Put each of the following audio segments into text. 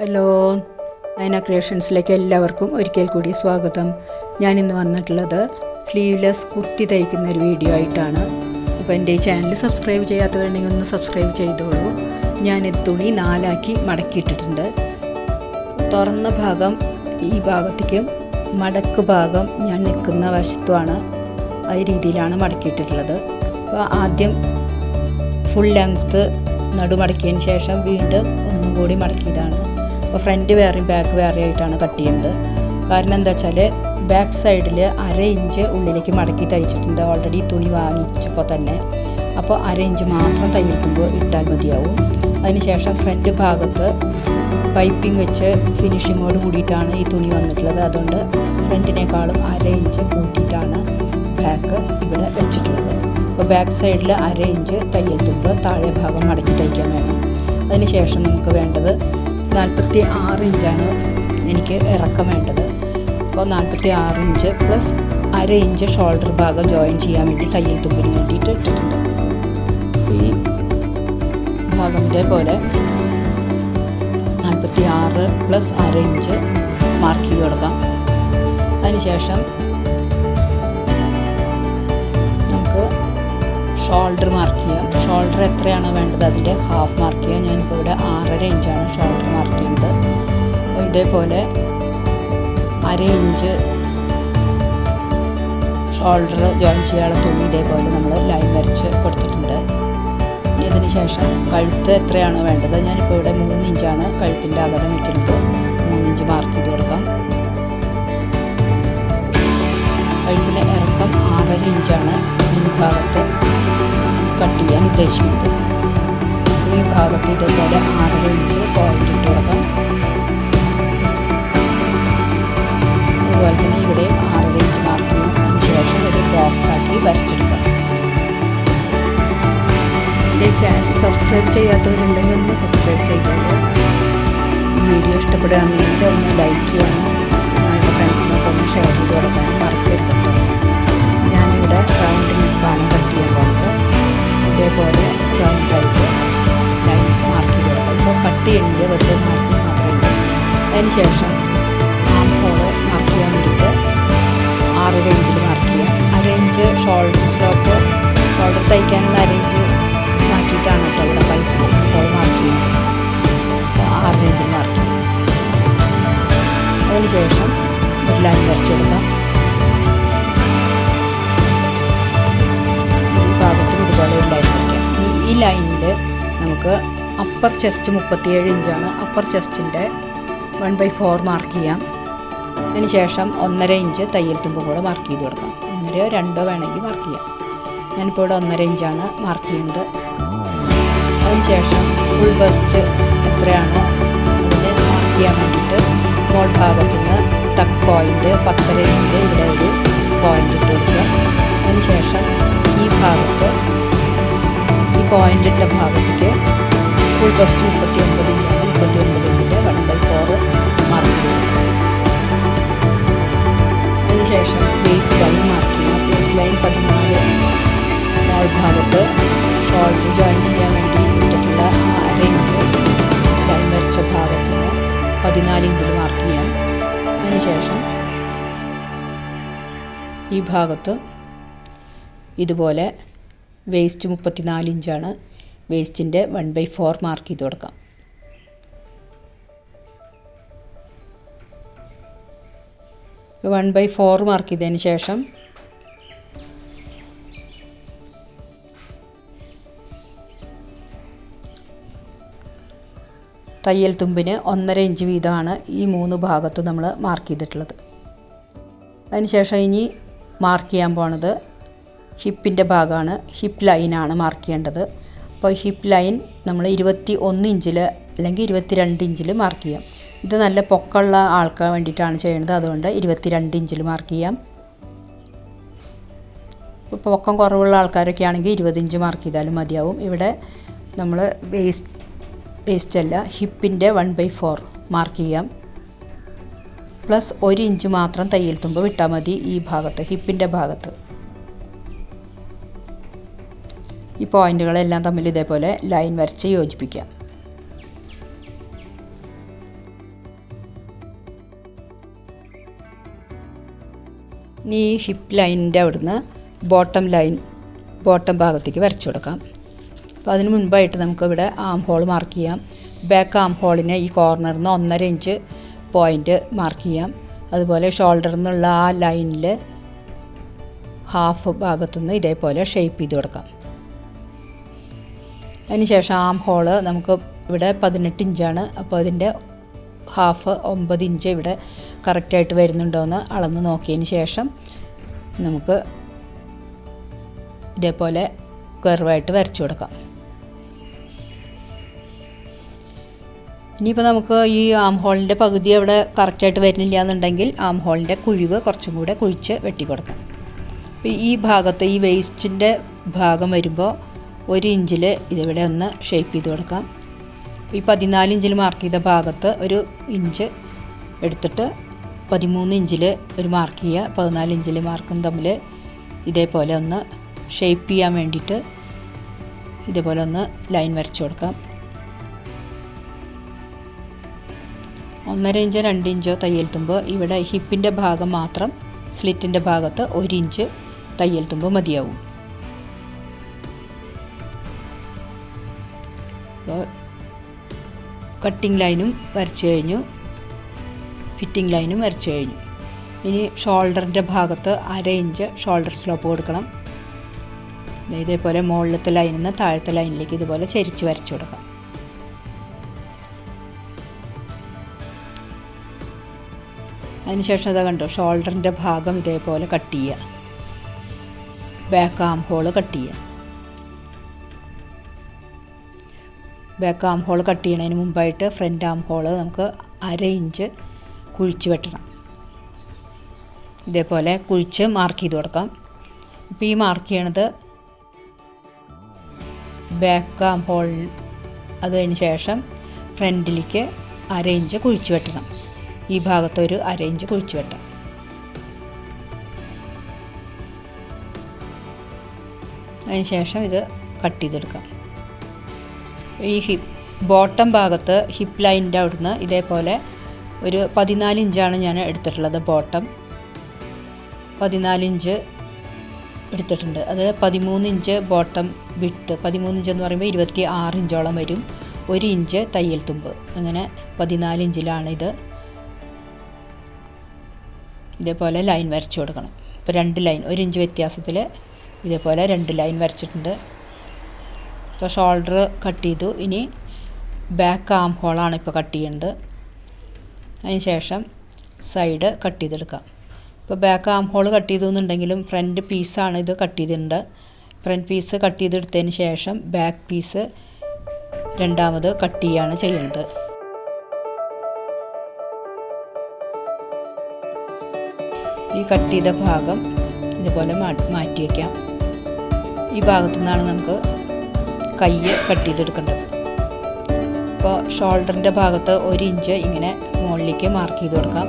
Hello Nayana ക്രിയേഷൻസിലേക്ക് എല്ലാവർക്കും ഒരിക്കൽ കൂടി സ്വാഗതം. ഞാൻ ഇന്ന് വന്നിട്ടുള്ളത് സ്ലീവ്ലെസ് കുർത്തി തയ്ക്കുന്ന ഒരു വീഡിയോ ആയിട്ടാണ്. അപ്പോൾ എന്റെ ഈ ചാനൽ സബ്സ്ക്രൈബ് ചെയ്യാത്തവരുണ്ടെങ്കിൽ ഒന്ന് സബ്സ്ക്രൈബ് ചെയ്തോളൂ. ഞാൻ തുണി നാലാക്കി മടക്കിയിട്ടിട്ടുണ്ട്. തുറന്ന ഭാഗം ഈ ഭാഗത്തേക്കും മടക്ക് ഭാഗം ഞാൻ നിൽക്കുന്ന വശത്തുമാണ് ആ രീതിയിലാണ് മടക്കിയിട്ടിട്ടുള്ളത് അപ്പോൾ ആദ്യം ഫുൾ ലെങ്ത്ത് നടുമടക്കിയതിന് ശേഷം വീണ്ടും ഒന്നും കൂടി മടക്കിയതാണ്. അപ്പോൾ ഫ്രണ്ട് വേറെയും ബാക്ക് വേറെ ആയിട്ടാണ് കട്ട് ചെയ്യുന്നത്. കാരണം എന്താ വെച്ചാൽ ബാക്ക് സൈഡിൽ അര ഇഞ്ച് ഉള്ളിലേക്ക് മടക്കി തയ്ച്ചിട്ടുണ്ട്. ഓൾറെഡി തുണി വാങ്ങിച്ചപ്പോൾ തന്നെ. അപ്പോൾ അര ഇഞ്ച് മാത്രം തയ്യൽ തുമ്പ് ഇട്ടാൽ മതിയാവും. അതിനുശേഷം ഫ്രണ്ട് ഭാഗത്ത് പൈപ്പിംഗ് വെച്ച് ഫിനിഷിങ്ങോട് കൂടിയിട്ടാണ് ഈ തുണി വന്നിട്ടുള്ളത്. അതുകൊണ്ട് ഫ്രണ്ടിനേക്കാളും അര ഇഞ്ച് കൂട്ടിയിട്ടാണ് ബാക്ക് ഇവിടെ വെച്ചിട്ടുള്ളത്. അപ്പോൾ ബാക്ക് സൈഡിൽ അര ഇഞ്ച് തയ്യൽ തുമ്പ് താഴെ ഭാഗം മടക്കി തയ്ക്കാൻ വേണം. അതിനുശേഷം നമുക്ക് വേണ്ടത് നാൽപ്പത്തി ആറ് ഇഞ്ചാണ് എനിക്ക് ഇറക്കം വേണ്ടത്. അപ്പോൾ നാൽപ്പത്തി ആറ് ഇഞ്ച് പ്ലസ് അര ഇഞ്ച് ഷോൾഡർ ഭാഗം ജോയിൻ ചെയ്യാൻ വേണ്ടി തയ്യൽ തുമ്പിന് വേണ്ടിയിട്ട് ഇട്ടിട്ടുണ്ട്. ഈ ഭാഗം ഇതേപോലെ നാൽപ്പത്തി ആറ് പ്ലസ് അര ഇഞ്ച് മാർക്ക് ചെയ്ത് കൊടുക്കാം. അതിനുശേഷം ഷോൾഡർ മാർക്ക് ചെയ്യാം. ഷോൾഡർ എത്രയാണ് വേണ്ടത് അതിന്റെ ഹാഫ് മാർക്ക് ചെയ്യാം. ഞാനിപ്പോൾ ഇവിടെ ആറര ഇഞ്ചാണ് ഷോൾഡർ മാർക്ക് ചെയ്യുന്നത്. അപ്പോൾ ഇതേപോലെ അര ഇഞ്ച് ഷോൾഡർ ജോയിൻ ചെയ്യാനുള്ള തുണി ഇതേപോലെ നമ്മൾ ലൈൻ വരച്ച് കൊടുത്തിട്ടുണ്ട്. ഇനി അതിന് ശേഷം കഴുത്ത് എത്രയാണ് വേണ്ടത് ഞാനിപ്പോൾ ഇവിടെ മൂന്ന് ഇഞ്ചാണ് കഴുത്തിന്റെ അകലം വയ്ക്കുന്നത് മൂന്നിഞ്ച് മാർക്ക് ചെയ്ത് കൊടുക്കാം. കഴുത്തിന്റെ ആറര ഇഞ്ചാണ് ഈ ഭാഗത്ത് കട്ട് ചെയ്യാൻ ഉദ്ദേശിക്കുന്നത്. ഈ ഭാഗത്ത് ഇതേപോലെ ആറര ഇഞ്ച് പോയിന്റ് ഇട്ട് കൊടുക്കാം. അതുപോലെ തന്നെ ഇവിടെ ആറര ഇഞ്ച് മാർക്ക് ചെയ്യാം. ശേഷം ഒരു ബോക്സ് ആക്കി വരച്ചെടുക്കാം. എന്റെ ചാനൽ സബ്സ്ക്രൈബ് ചെയ്യാത്തവരുണ്ടെങ്കിൽ ഒന്ന് സബ്സ്ക്രൈബ് ചെയ്തോളൂ. വീഡിയോ ഇഷ്ടപ്പെടുകയാണെങ്കിൽ ഒന്ന് ലൈക്ക് ചെയ്യാനും ഫ്രണ്ട്സിനൊക്കെ ഒന്ന് ഷെയർ ചെയ്ത് കൊടുക്കാനും മറക്കരുത്. ഞാനിവിടെ റൗണ്ട് നിൽക്കാണ് കട്ട് ചെയ്യാൻ ഇതേപോലെ റൗണ്ടായിട്ട് ലൈൻ മാർക്ക് ചെയ്ത് കൊടുക്കാം ഇപ്പോൾ കട്ട് ചെയ്യണമെങ്കിൽ വെറുതെ മാർക്ക് മാത്രമേ അതിന് ശേഷം ഹോൾ മാർക്ക് ചെയ്യാൻ വേണ്ടിയിട്ട് ആറ് റേഞ്ചിൽ മാർക്ക് ചെയ്യാം. ആ റേഞ്ച് ഷോൾഡർ സ്ലോപ്പ് ഷോൾഡർ തയ്ക്കാനുള്ള റേഞ്ച് മാറ്റിയിട്ടാണ് കേട്ടോ ഇവിടെ പൈപ്പ് ഹോൾ മാർക്ക് ചെയ്യുന്നത്. അപ്പോൾ ആറ് റേഞ്ചിൽ മാർക്ക് ചെയ്യാം. അതിന് ശേഷം ഒരു ലൈൻ വരച്ചു കൊടുക്കാം. ഇതുപോലെ വയ്ക്കാം ഈ ലൈനിൽ നമുക്ക് അപ്പർ ചെസ്റ്റ് മുപ്പത്തിയേഴ് ഇഞ്ചാണ് അപ്പർ ചെസ്റ്റിന്റെ വൺ ബൈ ഫോർ മാർക്ക് ചെയ്യാം. അതിന് ശേഷം ഒന്നര ഇഞ്ച് തയ്യൽ തുമ്പ് കൂടെ മാർക്ക് ചെയ്ത് കൊടുക്കാം ഒന്നരയോ രണ്ടോ വേണമെങ്കിൽ മാർക്ക് ചെയ്യാം. ഞാനിപ്പോൾ ഇവിടെ ഒന്നര ഇഞ്ചാണ് മാർക്ക് ചെയ്യുന്നത്. അതിന് ശേഷം ഫുൾ ബസ്റ്റ് എത്രയാണോ അതിന് മാർക്ക് ചെയ്യാൻ വേണ്ടിയിട്ട് മോൾ ഭാഗത്ത് നിന്ന് ടക്ക് പോയിന്റ് പത്തര ഇഞ്ചിൽ ഇവിടെ ഒരു പോയിന്റ് ഇട്ട് കൊടുക്കുക. അതിനുശേഷം ഈ ഭാഗത്ത് ഇട്ട ഭാഗത്തേക്ക് ഫുൾ ബസ്റ്റ് മുപ്പത്തി ഒമ്പത് ഇഞ്ചാണ് മുപ്പത്തി ഒമ്പത് ഇഞ്ചിന്റെ വൺ ബൈ ഫോർ മാർക്ക് ചെയ്യുക അതിനുശേഷം ബേസ് ലൈൻ മാർക്ക് ചെയ്യുക. ബേസ് ലൈൻ പതിനാല് മോൾ ഭാഗത്ത് ഷോൾഡർ ജോയിൻ ചെയ്യാൻ വേണ്ടി ഇട്ടിട്ടുള്ള റേഞ്ച് ലൈൻ വരച്ച ഭാഗത്ത് നിന്ന് പതിനാല് ഇഞ്ചിൽ മാർക്ക് ചെയ്യാം. അതിനുശേഷം ഈ ഭാഗത്ത് ഇതുപോലെ വേസ്റ്റ് മുപ്പത്തിനാല് ഇഞ്ചാണ്. വേസ്റ്റിന്റെ വൺ ബൈ ഫോർ മാർക്ക് ചെയ്ത് കൊടുക്കാം. വൺ ബൈ ഫോർ മാർക്ക് ചെയ്തതിന് ശേഷം തയ്യൽ തുമ്പിന് ഒന്നര ഇഞ്ച് വീതമാണ് ഈ മൂന്ന് ഭാഗത്തും നമ്മൾ മാർക്ക് ചെയ്തിട്ടുള്ളത്. അതിനുശേഷം ഇനി മാർക്ക് ചെയ്യാൻ പോണത് ഹിപ്പിന്റെ ഭാഗമാണ് ഹിപ്പ് ലൈനാണ് മാർക്ക് ചെയ്യേണ്ടത്. അപ്പോൾ ഹിപ്പ് ലൈൻ നമ്മൾ ഇരുപത്തി ഒന്ന് ഇഞ്ചിൽ അല്ലെങ്കിൽ ഇരുപത്തി രണ്ട് ഇഞ്ചിൽ മാർക്ക് ചെയ്യാം. ഇത് നല്ല പൊക്കമുള്ള ആൾക്ക് വേണ്ടിയിട്ടാണ് ചെയ്യുന്നത്. അതുകൊണ്ട് ഇരുപത്തി രണ്ട് ഇഞ്ചിൽ മാർക്ക് ചെയ്യാം. ഇപ്പോൾ പൊക്കം കുറവുള്ള ആൾക്കാരൊക്കെ ആണെങ്കിൽ ഇരുപത് ഇഞ്ച് മാർക്ക് ചെയ്താലും മതിയാവും. ഇവിടെ നമ്മൾ വേസ്റ്റ് വേസ്റ്റ് അല്ല ഹിപ്പിന്റെ വൺ ബൈ ഫോർ മാർക്ക് ചെയ്യാം. പ്ലസ് ഒരു ഇഞ്ച് മാത്രം തയ്യൽ തുമ്പ് വിട്ടാൽ മതി ഈ ഭാഗത്ത് ഹിപ്പിന്റെ ഭാഗത്ത്. ഈ പോയിന്റുകളെല്ലാം തമ്മിൽ ഇതേപോലെ ലൈൻ വരച്ച് യോജിപ്പിക്കുക. ഇനി ഈ ഹിപ്പ് ലൈനിന്റെ അവിടുന്ന് ബോട്ടം ലൈൻ ബോട്ടം ഭാഗത്തേക്ക് വരച്ചു കൊടുക്കാം. അപ്പോൾ അതിന് മുൻപായിട്ട് നമുക്കിവിടെ ആം ഹോൾ മാർക്ക് ചെയ്യാം. ബാക്ക് ആം ഹോളിനെ ഈ കോർണറിൽ നിന്ന് ഒന്നര ഇഞ്ച് പോയിന്റ് മാർക്ക് ചെയ്യാം. അതുപോലെ ഷോൾഡറിൽ നിന്നുള്ള ആ ലൈനിൽ ഹാഫ് ഭാഗത്തുനിന്ന് ഇതേപോലെ ഷേപ്പ് ചെയ്ത് കൊടുക്കാം. അതിനുശേഷം ആം ഹോൾ നമുക്ക് ഇവിടെ പതിനെട്ട് ഇഞ്ചാണ്. അപ്പോൾ അതിന്റെ ഹാഫ് ഒമ്പത് ഇഞ്ച് ഇവിടെ കറക്റ്റായിട്ട് വരുന്നുണ്ടോ എന്ന് അളന്ന് നോക്കിയതിന് ശേഷം നമുക്ക് ഇതേപോലെ കർവായിട്ട് വരച്ചു കൊടുക്കാം. ഇനിയിപ്പോൾ നമുക്ക് ഈ ആം ഹോളിന്റെ പകുതി അവിടെ കറക്റ്റായിട്ട് വരുന്നില്ല എന്നുണ്ടെങ്കിൽ ആം ഹോളിന്റെ കുഴിവ് കുറച്ചും കൂടെ കുഴിച്ച് വെട്ടി കൊടുക്കാം അപ്പോൾ ഈ ഭാഗത്ത് ഈ വേസ്റ്റിന്റെ ഭാഗം വരുമ്പോൾ ഒരു ഇഞ്ചിൽ ഇതിവിടെ ഒന്ന് ഷേപ്പ് ചെയ്ത് കൊടുക്കാം. ഈ പതിനാല് ഇഞ്ചിൽ മാർക്ക് ചെയ്ത ഭാഗത്ത് ഒരു ഇഞ്ച് എടുത്തിട്ട് പതിമൂന്ന് ഇഞ്ചിൽ ഒരു മാർക്ക് ചെയ്യുക. പതിനാല് ഇഞ്ചിൽ മാർക്കും തമ്മിൽ ഇതേപോലെ ഒന്ന് ഷേപ്പ് ചെയ്യാൻ വേണ്ടിയിട്ട് ഇതേപോലെ ഒന്ന് ലൈൻ വരച്ചു കൊടുക്കാം. ഒന്നര ഇഞ്ചോ രണ്ട് ഇഞ്ചോ തയ്യൽ തുമ്പ് ഇവിടെ ഹിപ്പിന്റെ ഭാഗം മാത്രം സ്ലിറ്റിന്റെ ഭാഗത്ത് ഒരു ഇഞ്ച് തയ്യൽ തുമ്പ് മതിയാവും. കട്ടിങ് ലൈനും വരച്ചു കഴിഞ്ഞു. ഫിറ്റിംഗ് ലൈനും വരച്ചു കഴിഞ്ഞു. ഇനി ഷോൾഡറിന്റെ ഭാഗത്ത് അര ഇഞ്ച് ഷോൾഡർ സ്ലോപ്പ് കൊടുക്കണം. ഇതേപോലെ മുകളിലത്തെ ലൈനിൽ നിന്ന് താഴത്തെ ലൈനിലേക്ക് ഇതുപോലെ ചരിച്ച് വരച്ചു കൊടുക്കാം. അതിനുശേഷം അത് കണ്ടോ ഷോൾഡറിന്റെ ഭാഗം ഇതേപോലെ കട്ട് ചെയ്യുക. ബാക്ക് ആം ഹോൾ കട്ട് ചെയ്യുക. ബാക്ക് ആം ഹോൾ കട്ട് ചെയ്യണതിന് മുമ്പായിട്ട് ഫ്രണ്ട് ആം ഹോൾ നമുക്ക് അര ഇഞ്ച് കുഴിച്ച് വെട്ടണം. ഇതേപോലെ കുഴിച്ച് മാർക്ക് ചെയ്ത് കൊടുക്കാം. ഇപ്പോൾ ഈ മാർക്ക് ചെയ്യണത് ബാക്ക് ആം ഹോൾ അതിന് ശേഷം ഫ്രണ്ടിലേക്ക് അര ഇഞ്ച് കുഴിച്ച് വെട്ടണം. ഈ ഭാഗത്തൊരു അര ഇഞ്ച് കുഴിച്ച് വെട്ടാം. അതിന് ശേഷം ഇത് കട്ട് ചെയ്തെടുക്കാം. ഈ ഹിപ്പ് ബോട്ടം ഭാഗത്ത് ഹിപ്പ് ലൈനിന്റെ അവിടുന്ന് ഇതേപോലെ ഒരു പതിനാല് ഇഞ്ചാണ് ഞാൻ എടുത്തിട്ടുള്ളത് ബോട്ടം. പതിനാല് ഇഞ്ച് എടുത്തിട്ടുണ്ട്. അത് പതിമൂന്ന് ഇഞ്ച് ബോട്ടം വിട്ട് പതിമൂന്ന് ഇഞ്ച് എന്ന് പറയുമ്പോൾ ഇരുപത്തി ആറ് ഇഞ്ചോളം വരും. ഒരു ഇഞ്ച് തയ്യൽ തുമ്പ്. അങ്ങനെ പതിനാല് ഇഞ്ചിലാണ് ഇത്. ഇതേപോലെ ലൈൻ വരച്ചു കൊടുക്കണം. ഇപ്പോൾ രണ്ട് ലൈൻ ഒരു ഇഞ്ച് വ്യത്യാസത്തിൽ ഇതേപോലെ രണ്ട് ലൈൻ വരച്ചിട്ടുണ്ട്. ഇപ്പോൾ ഷോൾഡർ കട്ട് ചെയ്തു. ഇനി ബാക്ക് ആം ഹോളാണ് ഇപ്പോൾ കട്ട് ചെയ്യുന്നത് അതിന് ശേഷം സൈഡ് കട്ട് ചെയ്തെടുക്കാം. ഇപ്പോൾ ബാക്ക് ആം ഹോൾ കട്ട് ചെയ്തു എന്നുണ്ടെങ്കിലും ഫ്രണ്ട് പീസാണ് ഇത് കട്ട് ചെയ്തിട്ടുണ്ട് ഫ്രണ്ട് പീസ് കട്ട് ചെയ്തെടുത്തതിന് ശേഷം ബാക്ക് പീസ് രണ്ടാമത് കട്ട് ചെയ്യുകയാണ് ചെയ്യുന്നത് ഈ കട്ട് ചെയ്ത ഭാഗം ഇതുപോലെ മാറ്റി വയ്ക്കാം ഈ ഭാഗത്തു നിന്നാണ് നമുക്ക് കൈ കട്ട് ചെയ്തെടുക്കേണ്ടത്. അപ്പോൾ ഷോൾഡറിന്റെ ഭാഗത്ത് ഒരു ഇഞ്ച് ഇങ്ങനെ മുകളിലേക്ക് മാർക്ക് ചെയ്ത് കൊടുക്കാം.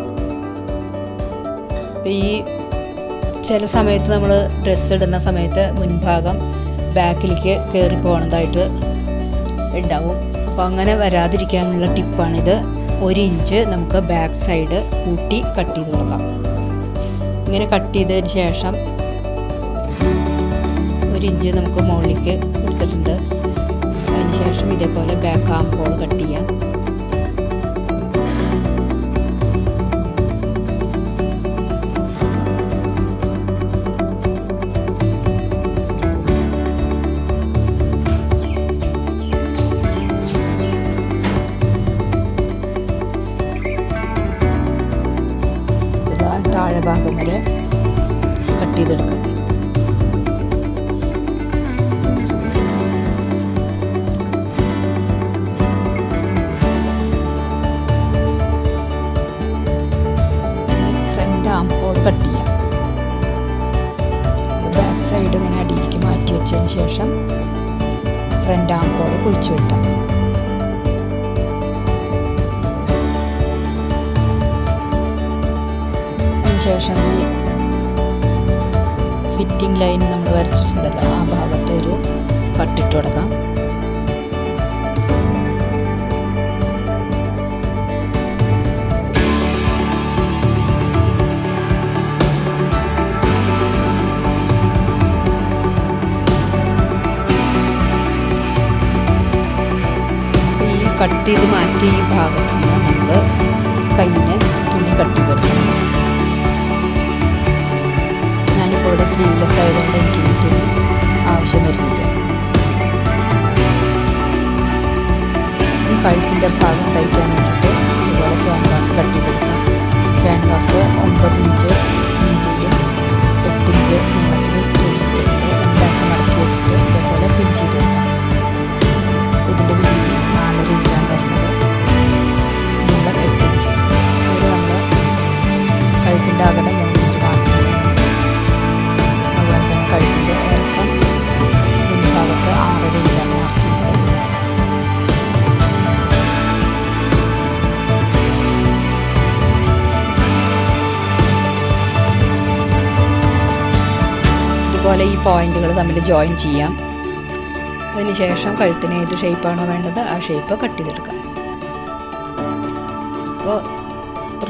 അപ്പോൾ ഈ ചില സമയത്ത് നമ്മൾ ഡ്രസ്സ് ഇടുന്ന സമയത്ത് മുൻഭാഗം ബാക്കിലേക്ക് കയറി പോകുന്നതായിട്ട് ഉണ്ടാവും. അപ്പോൾ അങ്ങനെ വരാതിരിക്കാനുള്ള ടിപ്പാണിത്. ഒരു ഇഞ്ച് നമുക്ക് ബാക്ക് സൈഡ് കൂട്ടി കട്ട് ചെയ്ത് കൊടുക്കാം. ഇങ്ങനെ കട്ട് ചെയ്തതിന് ശേഷം ഒരു ഇഞ്ച് നമുക്ക് മുകളിലേക്ക് എടുത്തിട്ടുണ്ട്. ശേഷം ഇതേപോലെ ബാക്ക് ആം ഹോൾ കട്ട് ചെയ്യാം. ഹോൾ കുഴിച്ചു വെട്ടാം. ശേഷം ഈ ഫിറ്റിംഗ് ലൈൻ നമ്മൾ വരച്ചിട്ടുണ്ടല്ലോ ആ ഭാഗത്തെ ഒരു കട്ടിട്ട് കൊടുക്കാം. കട്ട് ചെയ്ത് മാറ്റിയ ഈ ഭാഗത്ത് നിന്ന് നമുക്ക് കയ്യിന് തുണി കട്ട് ചെയ്തെടുക്കണം. ഞാനിപ്പോൾ ഇവിടെ സ്ലീവ്ലെസ് ആയതുകൊണ്ട് എനിക്ക് ഈ തുണി ആവശ്യം വരുന്നില്ല. ഈ കഴുത്തിന്റെ ഭാഗം തയ്ക്കാൻ വേണ്ടിയിട്ട് ഇതുപോലെ ക്യാൻവാസ് കട്ട് ചെയ്തെടുക്കാം. ക്യാൻവാസ് ഒമ്പത് ഇഞ്ച് വീതിയിലും എട്ട് നീളത്തിലും തുണി എടുത്തിട്ടുണ്ട്. ഉണ്ടാക്കി മടക്കി വെച്ചിട്ട് ഇതേപോലെ പിൻ ചെയ്ത് ഇഞ്ച് മാർക്ക് ചെയ്യണം അതുപോലെ തന്നെ കഴുത്തിന്റെ ഇറക്കം മുൻഭാഗത്ത് ആറര ഇഞ്ചാണ് ചെയ്യുന്നത് ഇതുപോലെ ഈ പോയിന്റുകൾ തമ്മിൽ ജോയിൻ ചെയ്യാം. അതിനുശേഷം കഴുത്തിന് ഏത് ഷേപ്പാണോ വേണ്ടത് ആ ഷേപ്പ് കട്ട് ചെയ്തെടുക്കാം. അപ്പോൾ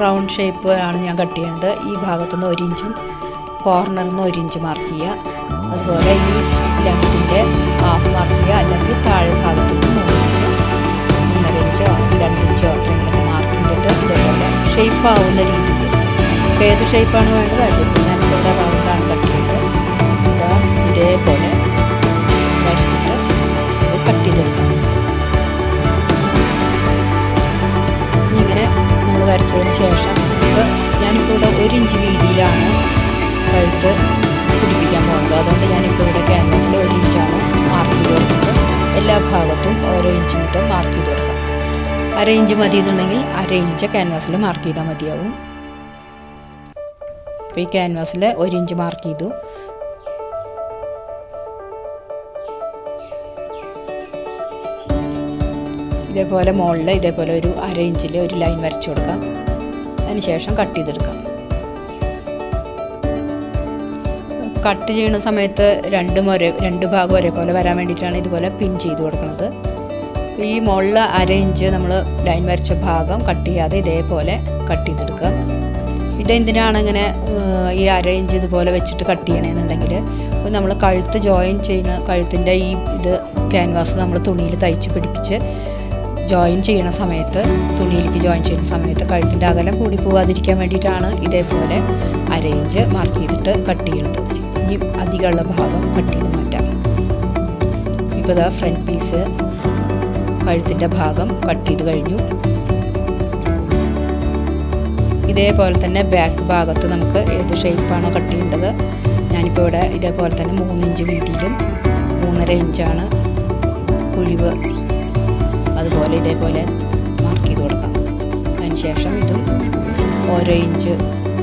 റൗണ്ട് ഷേപ്പ് ആണ് ഞാൻ കട്ട് ചെയ്യുന്നത് ഈ ഭാഗത്തുനിന്ന് ഒരു ഇഞ്ചും കോർണറിൽ നിന്ന് ഒരു ഇഞ്ച് മാർക്ക് ചെയ്യുക. അതുപോലെ ഈ ലെങ്ത്തിന്റെ ഹാഫ് മാർക്ക് ചെയ്യുക അല്ലെങ്കിൽ താഴെ ഭാഗത്ത് നിന്ന് മൂന്ന് മൂന്നര ഇഞ്ചോ രണ്ട് ഇഞ്ചോ അത്രയെങ്കിലൊക്കെ മാർക്ക് ചെയ്തിട്ട് ഇതേപോലെ ഷേപ്പ് ആവുന്ന രീതിയിൽ. നമുക്ക് ഏത് ഷേപ്പാണ് വേണ്ടത്? ആ ഷേപ്പ് ഞാനിവിടെ റൗണ്ടാണ് കട്ട് ചെയ്തത്. ഇതാ ഇതേപോലെ വരച്ചിട്ട് കട്ട് ചെയ്തെടുക്കാം. വരച്ചതിന് ശേഷം നമുക്ക് ഞാനിപ്പോൾ ഇവിടെ ഒരു ഇഞ്ച് വീതിയിലാണ് കഴുത്ത് പിടിപ്പിക്കാൻ പോകുന്നത്. അതുകൊണ്ട് ഞാനിപ്പോൾ ഇവിടെ ക്യാൻവാസിൽ ഒരു ഇഞ്ചാണ് മാർക്ക് ചെയ്ത് കൊടുക്കുന്നത്. എല്ലാ ഭാഗത്തും ഓരോ ഇഞ്ച് വീതം മാർക്ക് ചെയ്ത് കൊടുക്കാം. അര ഇഞ്ച് മതി എന്നുണ്ടെങ്കിൽ അര ഇഞ്ച് ക്യാൻവാസിൽ മാർക്ക് ചെയ്താൽ മതിയാവും. അപ്പോൾ ഈ ക്യാൻവാസിൽ ഒരു ഇഞ്ച് മാർക്ക് ചെയ്തു. ഇതേപോലെ മുകളിൽ ഇതേപോലെ ഒരു അര ഇഞ്ചിൽ ഒരു ലൈൻ വരച്ചു കൊടുക്കാം. അതിനുശേഷം കട്ട് ചെയ്തെടുക്കാം. കട്ട് ചെയ്യുന്ന സമയത്ത് രണ്ടും ഒരേ രണ്ട് ഭാഗം ഒരേപോലെ വരാൻ വേണ്ടിയിട്ടാണ് ഇതുപോലെ പിൻ ചെയ്ത് കൊടുക്കുന്നത്. ഈ മുകളിൽ അര ഇഞ്ച് നമ്മൾ ലൈൻ വരച്ച ഭാഗം കട്ട് ചെയ്യാതെ ഇതേപോലെ കട്ട് ചെയ്തെടുക്കുക. ഇതെന്തിനാണ് ഇങ്ങനെ ഈ അര ഇഞ്ച് ഇതുപോലെ വെച്ചിട്ട് കട്ട് ചെയ്യണമെന്നുണ്ടെങ്കിൽ നമ്മൾ കഴുത്ത് ജോയിൻ ചെയ്യുന്ന കഴുത്തിന്റെ ഈ ഇത് ക്യാൻവാസ് നമ്മൾ തുണിയിൽ തയ്ച്ച് പിടിപ്പിച്ച് ജോയിൻ ചെയ്യണ സമയത്ത് തുണിയിലേക്ക് ജോയിൻ ചെയ്യുന്ന സമയത്ത് കഴുത്തിന്റെ അകലം കൂടി പോവാതിരിക്കാൻ വേണ്ടിയിട്ടാണ് ഇതേപോലെ അരേഞ്ച് മാർക്ക് ചെയ്തിട്ട് കട്ട് ചെയ്യണത് ഇനി അധികമുള്ള ഭാഗം കട്ട് ചെയ്ത് മാറ്റാം. ഇപ്പോൾ ഇതാ ഫ്രണ്ട് പീസ് കഴുത്തിന്റെ ഭാഗം കട്ട് ചെയ്ത് കഴിഞ്ഞു. ഇതേപോലെ തന്നെ ബാക്ക് ഭാഗത്ത് നമുക്ക് ഏത് ഷേപ്പാണോ കട്ട് ചെയ്യേണ്ടത് ഞാനിപ്പോൾ ഇവിടെ ഇതേപോലെ തന്നെ മൂന്ന് ഇഞ്ച് വീതിയിലും മൂന്നര ഇഞ്ചാണ് കുഴിവ് അതുപോലെ ഇതേപോലെ മാർക്ക് ചെയ്ത് കൊടുക്കാം. അതിനുശേഷം ഇതും ഓരോ ഇഞ്ച്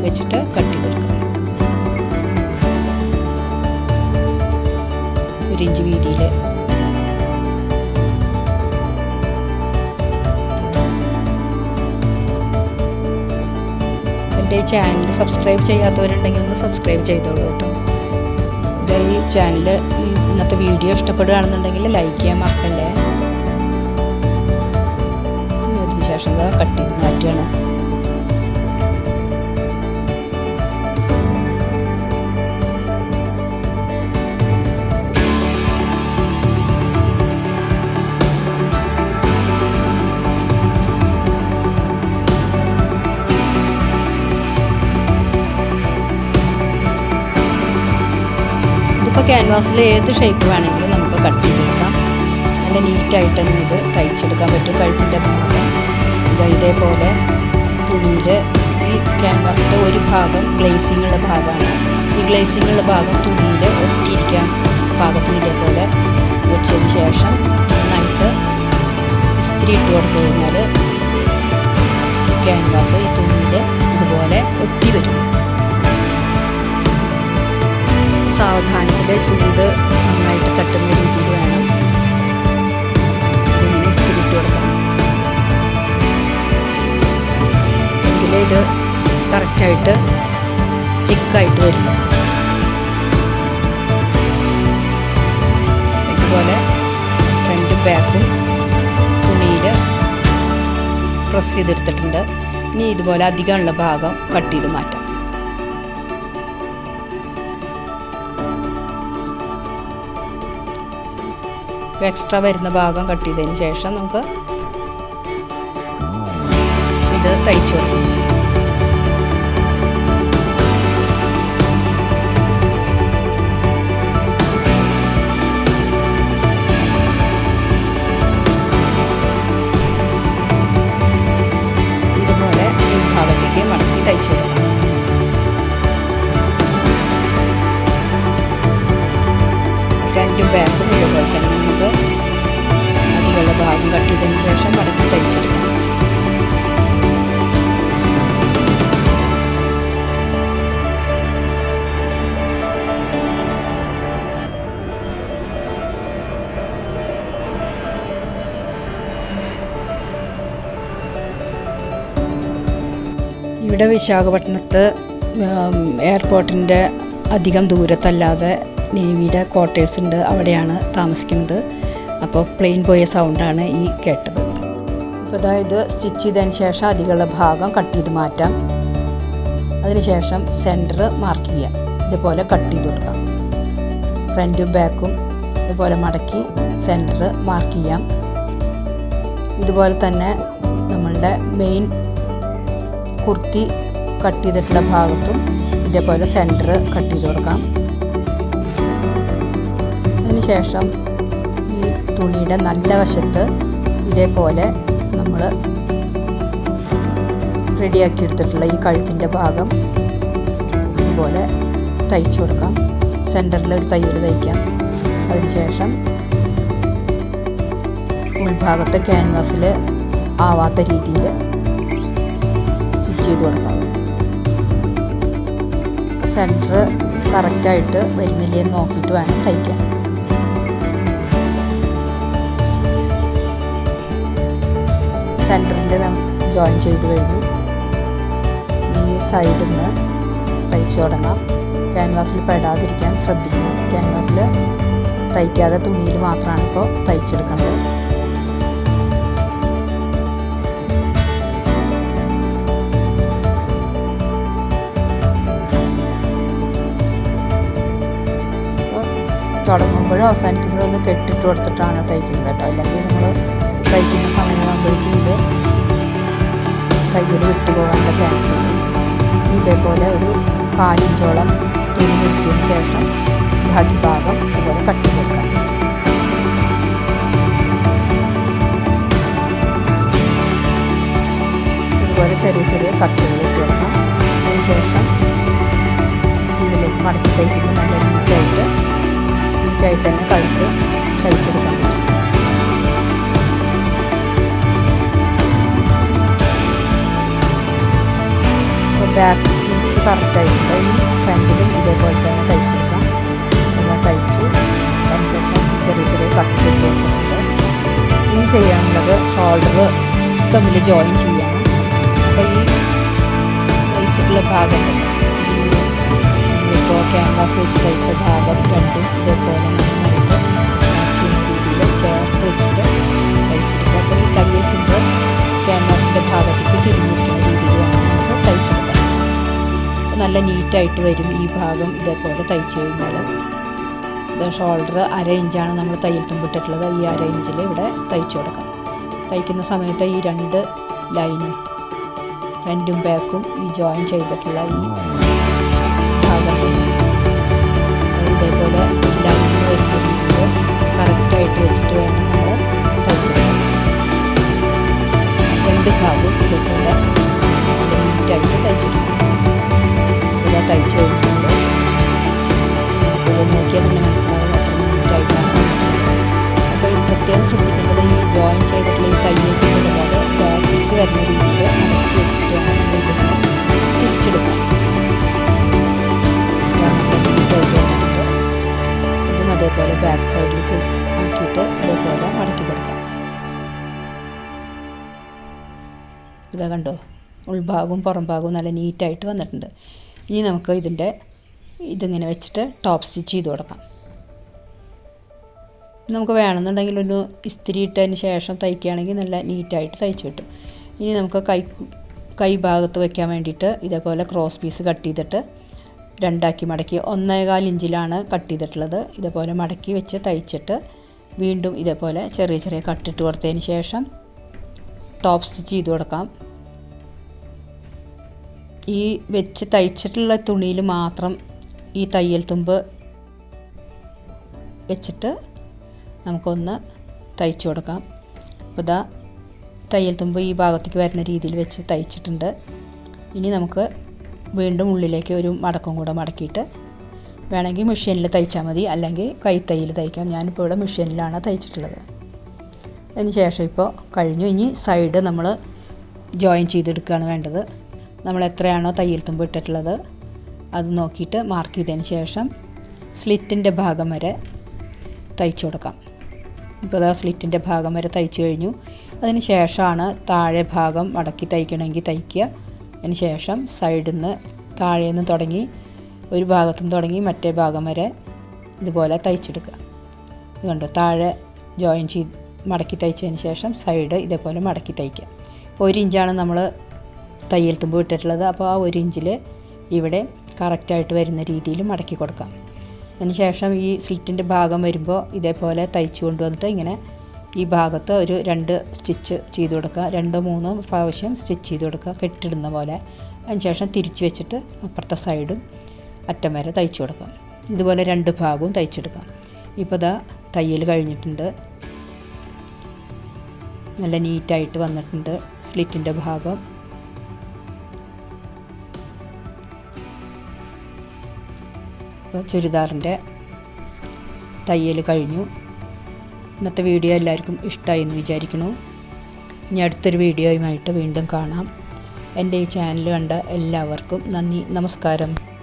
വെച്ചിട്ട് കട്ട് ചെയ്ത് കൊടുക്കാം. ഒരു ഇഞ്ച് വീതിയിൽ. എന്റെ ചാനൽ സബ്സ്ക്രൈബ് ചെയ്യാത്തവരുണ്ടെങ്കിൽ ഒന്ന് സബ്സ്ക്രൈബ് ചെയ്തോളൂ കേട്ടോ. ഈ ചാനൽ ഇന്നത്തെ വീഡിയോ ഇഷ്ടപ്പെടുകയാണെന്നുണ്ടെങ്കിൽ ലൈക്ക് ചെയ്യാൻ മറക്കല്ലേ? അതിന് അത് കട്ട് ചെയ്ത് മാറ്റുകയാണ്. ക്യാൻവാസിൽ ഏത് ഷേപ്പ് വേണമെങ്കിലും നമുക്ക് കട്ട് ചെയ്തെടുക്കാം. നല്ല നീറ്റായിട്ട് ഇത് തയ്ച്ചെടുക്കാൻ പറ്റും കഴുത്തിന്റെ ഭാഗം. ഇത് ഇതേപോലെ തുണിയിൽ ഈ ക്യാൻവാസിന്റെ ഒരു ഭാഗം ഗ്ലേസിംഗ് ഉള്ള ഭാഗമാണ്. ഈ ഗ്ലേസിംഗ് ഉള്ള ഭാഗം തുണിയിൽ ഒട്ടിയിരിക്കാൻ പാകത്തിന് ഇതേപോലെ വെച്ചതിന് ശേഷം നന്നായിട്ട് ഇസ്തിരി ഇട്ട് കൊടുത്തു കഴിഞ്ഞാൽ ഈ ക്യാൻവാസ് ഈ തുണിയിൽ ഇതുപോലെ ഒട്ടി വരും. സാവധാനത്തിൽ ചൂട് നന്നായിട്ട് തട്ടുന്ന രീതിയിൽ കറക്റ്റായിട്ട് സ്റ്റിക്കായിട്ട് വരും. ഇതുപോലെ ഫ്രണ്ട് ബാക്കും തുണിയിൽ പ്രസ് ചെയ്തെടുത്തിട്ടുണ്ട്. ഇനി ഇതുപോലെ അധികമുള്ള ഭാഗം കട്ട് ചെയ്ത് മാറ്റാം. എക്സ്ട്രാ വരുന്ന ഭാഗം കട്ട് ചെയ്തതിന് ശേഷം നമുക്ക് ഇത് തയ്ച്ചു കൊടുക്കും. ഇവിടെ വിശാഖപട്ടണത്ത് എയർപോർട്ടിന്റെ അധികം ദൂരത്തല്ലാതെ നേവിയുടെ ക്വാർട്ടേഴ്സ് ഉണ്ട്. അവിടെയാണ് താമസിക്കുന്നത്. അപ്പോൾ പ്ലെയിൻ പോയ സൗണ്ടാണ് ഈ കേട്ടത്. അപ്പോൾ അതായത് സ്റ്റിച്ച് ചെയ്തതിന് ശേഷം അധികമുള്ള ഭാഗം കട്ട് ചെയ്ത് മാറ്റാം. അതിനുശേഷം സെന്റർ മാർക്ക് ചെയ്യാം. ഇതുപോലെ കട്ട് ചെയ്ത് കൊടുക്കാം. ഫ്രണ്ടും ബാക്കും ഇതുപോലെ മടക്കി സെന്റർ മാർക്ക് ചെയ്യാം. ഇതുപോലെ തന്നെ നമ്മളുടെ മെയിൻ കുർത്തി കട്ട് ചെയ്തിട്ടുള്ള ഭാഗത്തും ഇതേപോലെ സെന്റർ കട്ട് ചെയ്ത് കൊടുക്കാം. അതിനുശേഷം ഈ തുണിയുടെ നല്ല വശത്ത് ഇതേപോലെ നമ്മൾ റെഡിയാക്കി എടുത്തിട്ടുള്ള ഈ കഴുത്തിന്റെ ഭാഗം ഇതുപോലെ തയ്ച്ചു കൊടുക്കാം. സെന്ററിൽ ഒരു തയ്യൽ തയ്ക്കാം. അതിനുശേഷം ഉൾഭാഗത്തെ ക്യാൻവാസിൽ ആവാത്ത രീതിയിൽ ചെയ്ത് കൊടുക്കാം സെന്റർ കറക്റ്റായിട്ട് വരുന്നില്ലേ എന്ന് നോക്കിയിട്ട് വേണം തയ്ക്കാൻ. സെന്ററിൽ ജോയിൻ ചെയ്ത് കഴിഞ്ഞു. ഈ സൈഡിൽ നിന്ന് തയ്ച്ചു തുടങ്ങാം. ക്യാൻവാസിൽ പെടാതിരിക്കാൻ ശ്രദ്ധിക്കണം. ക്യാൻവാസിൽ തയ്ക്കാതെ തുണിയിൽ മാത്രമാണ് ഇപ്പോൾ തയ്ച്ചെടുക്കേണ്ടത്. തുടങ്ങുമ്പോഴും അവസാനിക്കുമ്പോഴും ഒന്ന് കെട്ടിട്ട് കൊടുത്തിട്ടാണ് തയ്ക്കുന്നത് കേട്ടോ. അല്ലെങ്കിൽ നമ്മൾ തയ്ക്കുന്ന സമയമാകുമ്പോഴേക്കും ഇത് കയ്യിൽ വിട്ടുപോകാനുള്ള ചാൻസ് ഉണ്ട്. ഇതേപോലെ ഒരു കാലിഞ്ചോളം തുണി നിർത്തിയതിന് ശേഷം ബാക്കി ഭാഗം ഇതുപോലെ കട്ട് കൊടുക്കാം ഇതുപോലെ ചെറിയ ചെറിയ കട്ടുകൾ ഇട്ട് കൊടുക്കാം. അതിനുശേഷം ഉള്ളിലേക്ക് മടക്കി തയ്ക്കുമ്പോൾ നല്ല നീറ്റായിട്ട് നീറ്റായിട്ട് തന്നെ കഴുത്ത് തയ്ച്ചെടുക്കാൻ പറ്റും. ബാക്ക് പീസ് കറക്റ്റായിട്ടുണ്ട് ഈ ഫ്രണ്ടിലും ഇതേപോലെ തന്നെ തയ്ച്ചെടുക്കാം. എല്ലാം തയ്ച്ചു അതിനുശേഷം ചെറിയ ചെറിയ കട്ട് കൊടുക്കുന്നുണ്ട് ഇനി ചെയ്യാനുള്ളത് ഷോൾഡർ തമ്മിൽ ജോയിൻ ചെയ്യണം. അപ്പോൾ ഈ തയ്ച്ചിട്ടുള്ള ഭാഗം ക്യാൻവാസ് വെച്ച് തയ്ച്ച ഭാഗം രണ്ടും ഇതേപോലെ നന്നായിട്ട് മാച്ച് രീതിയിൽ ചേർത്ത് വെച്ചിട്ട് തയ്ച്ചെടുക്കുക അപ്പോൾ ഈ തയ്യെത്തുമ്പോൾ തുമ്പ് ക്യാൻവാസിന്റെ ഭാഗത്തേക്ക് തിരിഞ്ഞിരിക്കുന്ന രീതിയിൽ നമുക്ക് തയ്ച്ചെടുക്കാം. നല്ല നീറ്റായിട്ട് വരും ഈ ഭാഗം ഇതേപോലെ തയ്ച്ചു കഴിഞ്ഞാൽ. ഷോൾഡർ അര ഇഞ്ചാണ് നമ്മൾ തയ്യൽ തുമ്പിട്ടിട്ടുള്ളത്. ഈ അര ഇഞ്ചിൽ ഇവിടെ തയ്ച്ചു കൊടുക്കാം. തയ്ക്കുന്ന സമയത്ത് ഈ രണ്ട് ലൈനും രണ്ടും ബാക്കും ഈ ജോയിൻ ചെയ്തിട്ടുള്ള ഈ ഇതേപോലെ ലൈൻ വരുന്ന രീതിയിൽ കറക്റ്റായിട്ട് വെച്ചിട്ട് വേണം നമ്മൾ തയ്ച്ചെടുക്കാൻ രണ്ട് ഭാഗവും ഇതുപോലെ നീറ്റായിട്ട് തയ്ച്ചെടുക്കും ഇതാ തയ്ച്ച് കഴിഞ്ഞിട്ടുണ്ട് നമുക്കത് നോക്കിയാൽ തന്നെ മനസ്സിലാവും അത്ര നീറ്റായിട്ടാണ് അപ്പോൾ ഈ പ്രത്യേകം ശ്രദ്ധിക്കേണ്ടത് ഈ ജോയിൻ ചെയ്തിട്ടുള്ള ഈ തയ്യൽ ഇടുന്നത് ബാക്കിലേക്ക് വരുന്ന രീതിയിൽ മടക്കി വെച്ചിട്ട് വേണം ഇതൊന്ന് തിരിച്ചെടുക്കാൻ. അതേപോലെ ബാക്ക് സൈഡിലേക്ക് ആക്കിയിട്ട് ഇതേപോലെ മടക്കി കൊടുക്കാം ഇതാ കണ്ടോ? ഉൾഭാഗവും പുറം ഭാഗവും നല്ല നീറ്റായിട്ട് വന്നിട്ടുണ്ട്. ഇനി നമുക്ക് ഇതിന്റെ ഇതിങ്ങനെ വെച്ചിട്ട് ടോപ്പ് സ്റ്റിച്ച് ചെയ്ത് കൊടുക്കാം. നമുക്ക് വേണമെന്നുണ്ടെങ്കിൽ ഒന്ന് ഇസ്തിരി ഇട്ടതിന് ശേഷം തയ്ക്കുകയാണെങ്കിൽ നല്ല നീറ്റായിട്ട് തയ്ച്ച് കിട്ടും. ഇനി നമുക്ക് കൈ കൈ ഭാഗത്ത് വയ്ക്കാൻ വേണ്ടിയിട്ട് ഇതേപോലെ ക്രോസ് പീസ് കട്ട് ചെയ്തിട്ട് രണ്ടാക്കി മടക്കി ഒന്നേകാൽ ഇഞ്ചിലാണ് കട്ട് ചെയ്തിട്ടുള്ളത്. ഇതേപോലെ മടക്കി വെച്ച് തയ്ച്ചിട്ട് വീണ്ടും ഇതേപോലെ ചെറിയ ചെറിയ കട്ടിട്ട് കൊടുത്തതിന് ശേഷം ടോപ്പ് സ്റ്റിച്ച് ചെയ്ത് കൊടുക്കാം. ഈ വെച്ച് തയ്ച്ചിട്ടുള്ള തുണിയിൽ മാത്രം ഈ തയ്യൽ തുമ്പ് വെച്ചിട്ട് നമുക്കൊന്ന് തയ്ച്ചു കൊടുക്കാം. അപ്പോൾ ഇതാ തയ്യൽ തുമ്പ് ഈ ഭാഗത്തേക്ക് വരുന്ന രീതിയിൽ വെച്ച് തയ്ച്ചിട്ടുണ്ട്. ഇനി നമുക്ക് വീണ്ടും ഉള്ളിലേക്ക് ഒരു മടക്കം കൂടെ മടക്കിയിട്ട് വേണമെങ്കിൽ മെഷീനിൽ തയ്ച്ചാൽ മതി. അല്ലെങ്കിൽ കൈത്തയ്യിൽ തയ്ക്കാം. ഞാനിപ്പോൾ ഇവിടെ മെഷീനിലാണ് തയ്ച്ചിട്ടുള്ളത്. അതിന് ശേഷം ഇപ്പോൾ കഴിഞ്ഞു. ഇനി സൈഡ് നമ്മൾ ജോയിൻ ചെയ്തെടുക്കുകയാണ് വേണ്ടത്. നമ്മൾ എത്രയാണോ തയ്യൽ തുമ്പ് ഇട്ടിട്ടുള്ളത് അത് നോക്കിയിട്ട് മാർക്ക് ചെയ്തതിന് ശേഷം സ്ലിറ്റിന്റെ ഭാഗം വരെ തയ്ച്ചു കൊടുക്കാം. ഇപ്പോൾ അതാ സ്ലിറ്റിന്റെ ഭാഗം വരെ തയ്ച്ചു കഴിഞ്ഞു. അതിന് ശേഷമാണ് താഴെ ഭാഗം മടക്കി തയ്ക്കണമെങ്കിൽ തയ്ക്കുക. അതിന് ശേഷം സൈഡിൽ നിന്ന് താഴെ നിന്ന് തുടങ്ങി ഒരു ഭാഗത്തു നിന്ന് തുടങ്ങി മറ്റേ ഭാഗം വരെ ഇതുപോലെ തയ്ച്ചെടുക്കുക. ഇത് കണ്ടോ? താഴെ ജോയിൻ ചെയ്ത് മടക്കി തയ്ച്ചതിന് ശേഷം സൈഡ് ഇതേപോലെ മടക്കി തയ്ക്കുക. ഒരു ഇഞ്ചാണ് നമ്മൾ തയ്യൽ തുമ്പ് ഇട്ടിട്ടുള്ളത്. അപ്പോൾ ആ ഒരു ഇഞ്ചിൽ ഇവിടെ കറക്റ്റായിട്ട് വരുന്ന രീതിയിൽ മടക്കി കൊടുക്കാം. അതിന് ശേഷം ഈ സ്ലിറ്റിന്റെ ഭാഗം വരുമ്പോൾ ഇതേപോലെ തയ്ച്ചു കൊണ്ടുവന്നിട്ട് ഇങ്ങനെ ഈ ഭാഗത്ത് ഒരു രണ്ട് സ്റ്റിച്ച് ചെയ്ത് കൊടുക്കുക. രണ്ടോ മൂന്നോ പ്രാവശ്യം സ്റ്റിച്ച് ചെയ്ത് കൊടുക്കുക. കെട്ടിടുന്ന പോലെ. അതിന് ശേഷം തിരിച്ച് വെച്ചിട്ട് അപ്പുറത്തെ സൈഡും അറ്റം വരെ തയ്ച്ചു കൊടുക്കാം ഇതുപോലെ രണ്ട് ഭാഗവും തയ്ച്ചെടുക്കാം ഇപ്പോൾ ഇതാ തയ്യൽ കഴിഞ്ഞിട്ടുണ്ട്. നല്ല നീറ്റായിട്ട് വന്നിട്ടുണ്ട് സ്ലിറ്റിന്റെ ഭാഗം. ഇപ്പോൾ ചുരിദാറിന്റെ തയ്യൽ കഴിഞ്ഞു. ഇന്നത്തെ വീഡിയോ എല്ലാവർക്കും ഇഷ്ടമായി എന്ന് വിചാരിക്കുന്നു. ഇനി അടുത്തൊരു വീഡിയോയുമായിട്ട് വീണ്ടും കാണാം. എന്റെ ഈ ചാനൽ കണ്ട എല്ലാവർക്കും നന്ദി നമസ്കാരം.